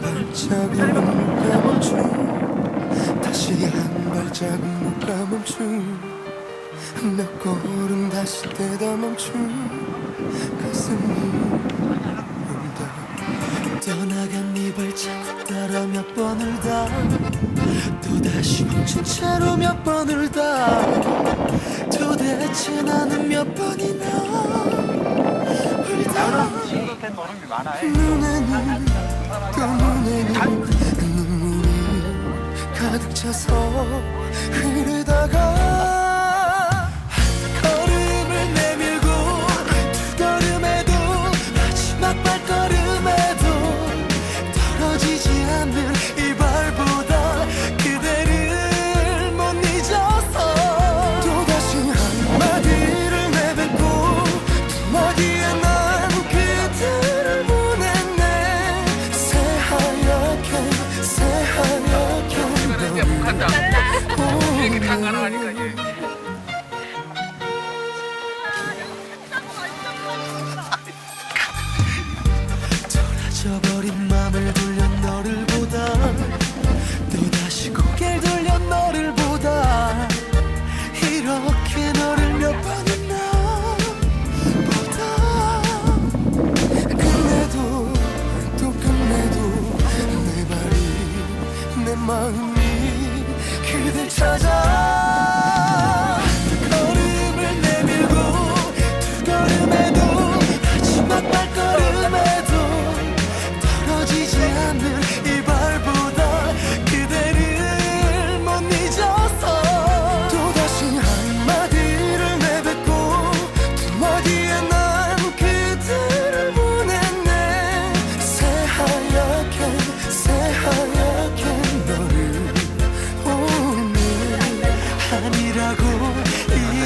발자국 못가 멈춤 다시 한 발자국 못가 멈춤 몇 걸음 다시 떼다 멈춤 가슴이 떠나간 네 발자국 따라 몇 번을 다. 또다시 멈춘 채로 몇 번을 다. 도대체 나는 몇 번이나. 울다. 눈에는 또 눈에는 눈물이 가득 차서 흐르다가 이렇게 다 가라 하니까 이제. 그댈 찾아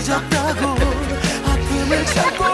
늦었다고 아픔을 참고